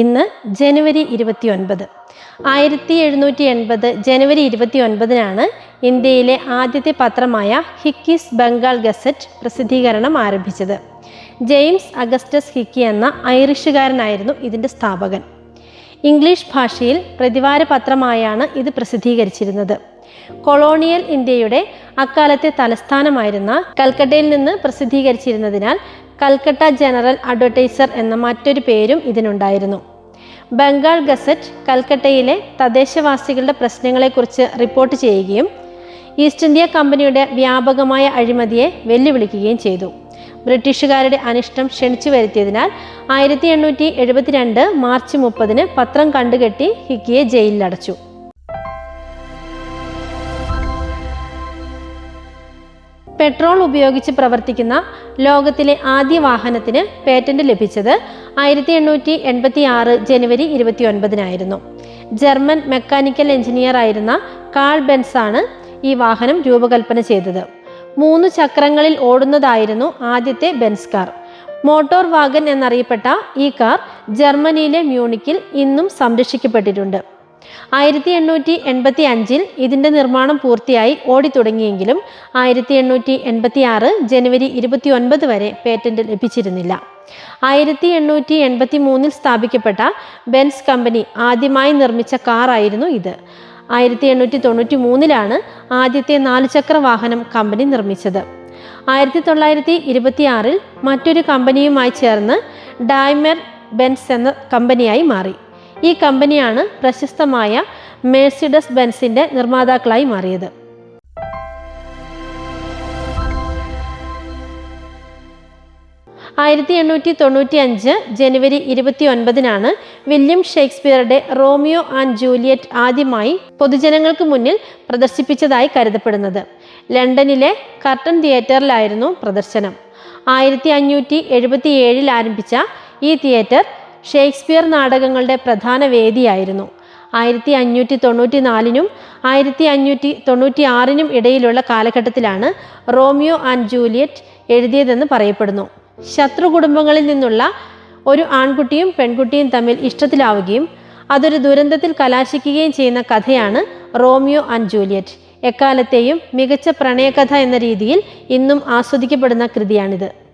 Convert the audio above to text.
ഇന്ന് ജനുവരി ഇരുപത്തി ഒൻപത് ആയിരത്തി എഴുന്നൂറ്റി എൺപത് ജനുവരി ഇരുപത്തി ഒൻപതിനാണ് ഇന്ത്യയിലെ ആദ്യത്തെ പത്രമായ ഹിക്കിസ് ബംഗാൾ ഗസറ്റ് പ്രസിദ്ധീകരണം ആരംഭിച്ചത്. ജെയിംസ് അഗസ്റ്റസ് ഹിക്കി എന്ന ഐറിഷുകാരനായിരുന്നു ഇതിന്റെ സ്ഥാപകൻ. ഇംഗ്ലീഷ് ഭാഷയിൽ പ്രതിവാര പത്രമായാണ് ഇത് പ്രസിദ്ധീകരിച്ചിരുന്നത്. കൊളോണിയൽ ഇന്ത്യയുടെ അക്കാലത്തെ തലസ്ഥാനമായിരുന്ന കൽക്കട്ടയിൽ നിന്ന് പ്രസിദ്ധീകരിച്ചിരുന്നതിനാൽ കൽക്കട്ട ജനറൽ അഡ്വർടൈസർ എന്ന മറ്റൊരു പേരും ഇതിനുണ്ടായിരുന്നു. ബംഗാൾ ഗസറ്റ് കൽക്കട്ടയിലെ തദ്ദേശവാസികളുടെ പ്രശ്നങ്ങളെക്കുറിച്ച് റിപ്പോർട്ട് ചെയ്യുകയും ഈസ്റ്റ് ഇന്ത്യ കമ്പനിയുടെ വ്യാപകമായ അഴിമതിയെ വെല്ലുവിളിക്കുകയും ചെയ്തു. ബ്രിട്ടീഷുകാരുടെ അനിഷ്ടം ക്ഷണിച്ചു വരുത്തിയതിനാൽ ആയിരത്തി എണ്ണൂറ്റി എഴുപത്തിരണ്ട് മാർച്ച് മുപ്പതിന് പത്രം കണ്ടുകെട്ടി ഹിക്കിയെ ജയിലിലടച്ചു. പെട്രോൾ ഉപയോഗിച്ച് പ്രവർത്തിക്കുന്ന ലോകത്തിലെ ആദ്യ വാഹനത്തിന് പേറ്റന്റ് ലഭിച്ചത് ആയിരത്തി എണ്ണൂറ്റി എൺപത്തി ആറ് ജനുവരി ഇരുപത്തി ഒൻപതിനായിരുന്നു ജർമ്മൻ മെക്കാനിക്കൽ എഞ്ചിനീയർ ആയിരുന്ന കാൾ ബെൻസ് ആണ് ഈ വാഹനം രൂപകൽപ്പന ചെയ്തത്. മൂന്ന് ചക്രങ്ങളിൽ ഓടുന്നതായിരുന്നു ആദ്യത്തെ ബെൻസ് കാർ മോട്ടോർ വാഗൻ എന്നറിയപ്പെട്ട ഈ കാർ ജർമ്മനിയിലെ മ്യൂണിക്കിൽ ഇന്നും സംരക്ഷിക്കപ്പെട്ടിട്ടുണ്ട്. ആയിരത്തി എണ്ണൂറ്റി എൺപത്തി അഞ്ചിൽ ഇതിന്റെ നിർമ്മാണം പൂർത്തിയായി ഓടിത്തുടങ്ങിയെങ്കിലും ആയിരത്തി എണ്ണൂറ്റി എൺപത്തി ആറ് ജനുവരി ഇരുപത്തി ഒൻപത് വരെ പേറ്റന്റ് ലഭിച്ചിരുന്നില്ല. ആയിരത്തി എണ്ണൂറ്റി എൺപത്തി മൂന്നിൽ സ്ഥാപിക്കപ്പെട്ട ബെൻസ് കമ്പനി ആദ്യമായി നിർമ്മിച്ച കാറായിരുന്നു ഇത്. ആയിരത്തി എണ്ണൂറ്റി തൊണ്ണൂറ്റി മൂന്നിലാണ് ആദ്യത്തെ നാലുചക്ര വാഹനം കമ്പനി നിർമ്മിച്ചത്. ആയിരത്തി തൊള്ളായിരത്തി ഇരുപത്തി ആറിൽ മറ്റൊരു കമ്പനിയുമായി ചേർന്ന് ഡൈമർ ബെൻസ് എന്ന കമ്പനിയായി മാറി. ഈ കമ്പനിയാണ് പ്രശസ്തമായ മേഴ്സിഡസ് ബെൻസിന്റെ നിർമ്മാതാക്കളായി മാറിയത്. ആയിരത്തി എണ്ണൂറ്റി തൊണ്ണൂറ്റി അഞ്ച് ജനുവരി ഇരുപത്തി ഒൻപതിനാണ് വില്യം ഷേക്സ്പിയറുടെ റോമിയോ ആൻഡ് ജൂലിയറ്റ് ആദ്യമായി പൊതുജനങ്ങൾക്ക് മുന്നിൽ പ്രദർശിപ്പിച്ചതായി കരുതപ്പെടുന്നത്. ലണ്ടനിലെ കർട്ടൺ തിയേറ്ററിലായിരുന്നു പ്രദർശനം. ആയിരത്തി അഞ്ഞൂറ്റി എഴുപത്തി ഏഴിൽ ആരംഭിച്ച ഈ തിയേറ്റർ ഷേക്സ്പിയർ നാടകങ്ങളുടെ പ്രധാന വേദിയായിരുന്നു. ആയിരത്തി അഞ്ഞൂറ്റി തൊണ്ണൂറ്റി നാലിനും ആയിരത്തി അഞ്ഞൂറ്റി തൊണ്ണൂറ്റി ആറിനും ഇടയിലുള്ള കാലഘട്ടത്തിലാണ് റോമിയോ ആൻഡ് ജൂലിയറ്റ് എഴുതിയതെന്ന് പറയപ്പെടുന്നു. ശത്രു കുടുംബങ്ങളിൽ നിന്നുള്ള ഒരു ആൺകുട്ടിയും പെൺകുട്ടിയും തമ്മിൽ ഇഷ്ടത്തിലാവുകയും അതൊരു ദുരന്തത്തിൽ കലാശിക്കുകയും ചെയ്യുന്ന കഥയാണ് റോമിയോ ആൻഡ് ജൂലിയറ്റ്. എക്കാലത്തെയും മികച്ച പ്രണയകഥ എന്ന രീതിയിൽ ഇന്നും ആസ്വദിക്കപ്പെടുന്ന കൃതിയാണിത്.